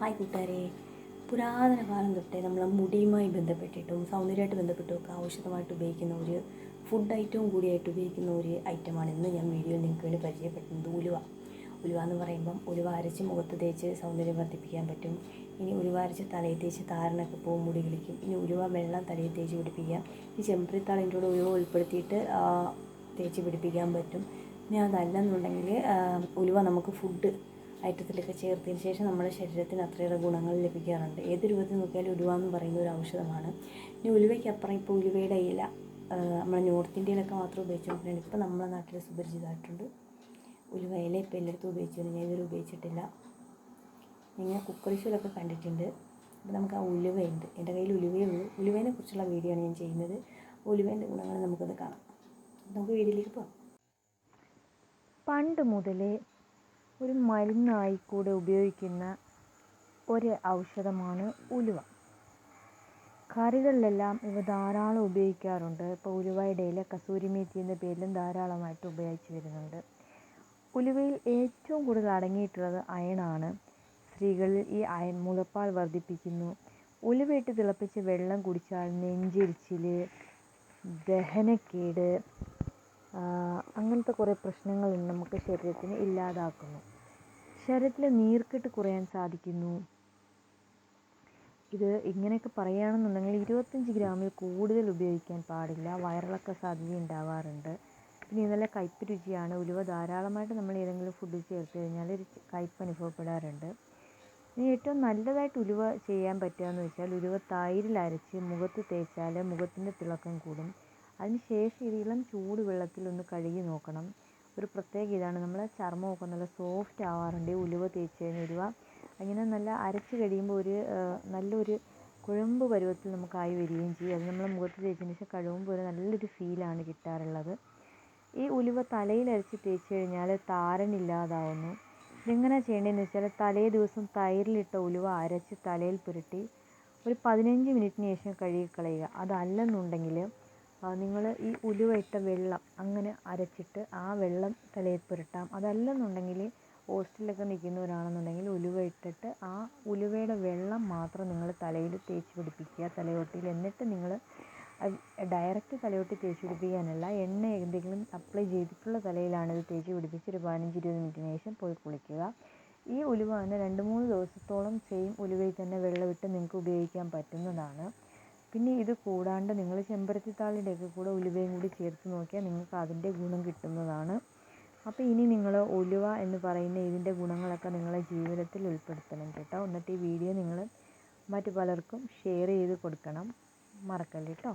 Hi കൂട്ടുകാരെ. പുരാതന കാലം തൊട്ടേ നമ്മൾ മുടിയുമായി ബന്ധപ്പെട്ടിട്ടും സൗന്ദര്യമായിട്ട് ബന്ധപ്പെട്ടും ഒക്കെ ഔഷധമായിട്ട് ഉപയോഗിക്കുന്ന ഒരു ഫുഡ് ഐറ്റവും കൂടിയായിട്ട് ഉപയോഗിക്കുന്ന ഒരു ഐറ്റമാണ് ഇന്ന് ഞാൻ വീഡിയോയിൽ നിങ്ങൾക്ക് വേണ്ടി പരിചയപ്പെടുത്തുന്നത്. ഉലുവ. ഉലുവ എന്ന് പറയുമ്പം ഉലുവ അരച്ച് മുഖത്ത് തേച്ച് സൗന്ദര്യം വർദ്ധിപ്പിക്കാൻ പറ്റും. ഇനി ഉലുവ അരച്ച് തലയിൽ തേച്ച് താരനൊക്കെ പോകും മുടി കിളിക്കും. ഇനി ഉലുവ വെള്ളം തലയിൽ തേച്ച് പിടിപ്പിക്കാം ഈ ചെമ്പരിത്താളിന്റെ കൂടെ ഉലുവ ഉൾപ്പെടുത്തിയിട്ട് തേച്ച് പിടിപ്പിക്കാൻ പറ്റും. ഇനി അതല്ലെന്നുണ്ടെങ്കിൽ ഉലുവ നമുക്ക് ഫുഡ് ഐറ്റത്തിലൊക്കെ ചേർത്തതിന് ശേഷം നമ്മുടെ ശരീരത്തിന് അത്രയേറെ ഗുണങ്ങൾ ലഭിക്കാറുണ്ട്. ഏത് രൂപത്തിൽ നോക്കിയാലും ഉലുവ എന്ന് പറയുന്ന ഒരു ഔഷധമാണ്. ഇനി ഉലുവയ്ക്ക് അപ്പുറം ഇപ്പോൾ ഉലുവയുടെ ഇല നമ്മുടെ നോർത്ത് ഇന്ത്യയിലൊക്കെ മാത്രം ഉപയോഗിച്ചുകൊണ്ടിരുന്നത് ഇപ്പോൾ നമ്മുടെ നാട്ടിൽ സുപരിചിതമായിട്ടുണ്ട്. ഉലുവ ഇല ഇപ്പോൾ എല്ലായിടത്തും ഉപയോഗിച്ചിരുന്നു ഞാൻ ഇതുവരെ ഉപയോഗിച്ചിട്ടില്ല. നിങ്ങൾ കുക്കറിഷിലൊക്കെ കണ്ടിട്ടുണ്ട്. അപ്പോൾ നമുക്ക് ആ ഉലുവയുണ്ട്. എന്റെ കയ്യിൽ ഉലുവയേ ഉള്ളൂ. ഉലുവേനെ കുറിച്ചുള്ള വീഡിയോ ആണ് ഞാൻ ചെയ്യുന്നത്. ഉലുവേന്റെ ഗുണങ്ങൾ നമുക്കത് കാണാം. നമുക്ക് വീഡിയോയിലേക്ക് പോകാം പണ്ട് മുതലേ ഒരു മരുന്നായി കൂടെ ഉപയോഗിക്കുന്ന ഒരു ഔഷധമാണ് ഉലുവ. കറികളിലെല്ലാം ഇവ ധാരാളം ഉപയോഗിക്കാറുണ്ട്. ഇപ്പോൾ ഉലുവയുടെ ഇല കസൂരി മേത്തി എന്ന പേരിലും ധാരാളമായിട്ട് ഉപയോഗിച്ച് വരുന്നുണ്ട്. ഉലുവയിൽ ഏറ്റവും കൂടുതൽ അടങ്ങിയിട്ടുള്ളത് അയണാണ്. സ്ത്രീകളിൽ ഈ അയൺ മുലപ്പാൽ വർദ്ധിപ്പിക്കുന്നു. ഉലുവയിട്ട് തിളപ്പിച്ച് വെള്ളം കുടിച്ചാൽ നെഞ്ചിരിച്ചിൽ ദഹനക്കേട് അങ്ങനത്തെ കുറേ പ്രശ്നങ്ങൾ നമുക്ക് ശരീരത്തിന് ഇല്ലാതാക്കുന്നു. ശരീരത്തിലെ നീർക്കെട്ട് കുറയാൻ സാധിക്കുന്നു. ഇത് ഇങ്ങനെയൊക്കെ പറയുകയാണെന്നുണ്ടെങ്കിൽ ഇരുപത്തഞ്ച് ഗ്രാമിൽ കൂടുതൽ ഉപയോഗിക്കാൻ പാടില്ല. വയറിളക്ക സാധ്യത ഉണ്ടാവാറുണ്ട്. പിന്നെ നല്ല കയ്പ്പ് രുചിയാണ്. ഉലുവ ധാരാളമായിട്ട് നമ്മൾ ഏതെങ്കിലും ഫുഡ് ചേർത്ത് കഴിഞ്ഞാൽ ഒരു കയ്പ്പ് അനുഭവപ്പെടാറുണ്ട്. ഇനി ഏറ്റവും നല്ലതായിട്ട് ഉലുവ ചെയ്യാൻ പറ്റുകയെന്ന് വെച്ചാൽ ഉലുവ തൈരിൽ അരച്ച് മുഖത്ത് തേച്ചാൽ മുഖത്തിന്റെ തിളക്കം കൂടും. അതിന് ശേഷം ഇത് ഇളം ചൂട് വെള്ളത്തിൽ ഒന്ന് കഴുകി നോക്കണം. ഒരു പ്രത്യേക ഇതാണ്. നമ്മളെ ചർമ്മമൊക്കെ നല്ല സോഫ്റ്റ് ആവാറുണ്ട്. ഈ ഉലുവ തേച്ച് കഴിഞ്ഞാൽ ഉലുവ അങ്ങനെ നല്ല അരച്ച് കഴിയുമ്പോൾ ഒരു നല്ലൊരു കുഴമ്പ് പരുവത്തിൽ നമുക്കായി വരികയും ചെയ്യും. അത് നമ്മൾ മുഖത്ത് തേച്ചതിന് ശേഷം കഴുകുമ്പോൾ ഒരു നല്ലൊരു ഫീലാണ് കിട്ടാറുള്ളത്. ഈ ഉലുവ തലയിൽ അരച്ച് തേച്ച് കഴിഞ്ഞാൽ താരനില്ലാതാവുന്നു ഇതെങ്ങനെയാണ് ചെയ്യേണ്ടതെന്ന് വെച്ചാൽ തലേ ദിവസം തൈരിലിട്ട ഉലുവ അരച്ച് തലയിൽ പുരട്ടി ഒരു പതിനഞ്ച് മിനിറ്റിന് ശേഷം കഴുകിക്കളയുക അതല്ലെന്നുണ്ടെങ്കിൽ നിങ്ങൾ ഈ ഉലുവ ഇട്ട വെള്ളം അങ്ങനെ അരച്ചിട്ട് ആ വെള്ളം തലയിൽ പുരട്ടാം. അതല്ലെന്നുണ്ടെങ്കിൽ ഹോസ്റ്റലിലൊക്കെ നിൽക്കുന്നവരാണെന്നുണ്ടെങ്കിൽ ഉലുവ ഇട്ടിട്ട് ആ ഉലുവയുടെ വെള്ളം മാത്രം നിങ്ങൾ തലയിൽ തേച്ച് പിടിപ്പിക്കുക. തലയോട്ടിയിൽ എന്നിട്ട് നിങ്ങൾ ഡയറക്റ്റ് തലയോട്ടി തേച്ച് പിടിപ്പിക്കാനല്ല എണ്ണ എന്തെങ്കിലും അപ്ലൈ ചെയ്തിട്ടുള്ള തലയിലാണ് ഇത് തേച്ച് പിടിപ്പിച്ച് ഒരു പതിനഞ്ച് ഇരുപത് മിനിറ്റിന് ശേഷം പോയി കുളിക്കുക. ഈ ഉലുവ തന്നെ രണ്ട് മൂന്ന് ദിവസത്തോളം സെയിം ഉലുവയിൽ തന്നെ വെള്ളമിട്ട് നിങ്ങൾക്ക് ഉപയോഗിക്കാൻ പറ്റുന്നതാണ്. പിന്നെ ഇത് കൂടാണ്ട് നിങ്ങൾ ചെമ്പരത്തി താളിയുടെയൊക്കെ കൂടെ ഉലുവയും കൂടി ചേർത്ത് നോക്കിയാൽ നിങ്ങൾക്ക് അതിന്റെ ഗുണം കിട്ടുന്നതാണ്. അപ്പോൾ ഇനി നിങ്ങൾ ഉലുവ എന്ന് പറയുന്ന ഇതിന്റെ ഗുണങ്ങളൊക്കെ നിങ്ങളെ ജീവിതത്തിൽ ഉൾപ്പെടുത്തണം കേട്ടോ. എന്നിട്ട് ഈ വീഡിയോ നിങ്ങൾ മറ്റു പലർക്കും ഷെയർ ചെയ്ത് കൊടുക്കണം. മറക്കല്ലേ കേട്ടോ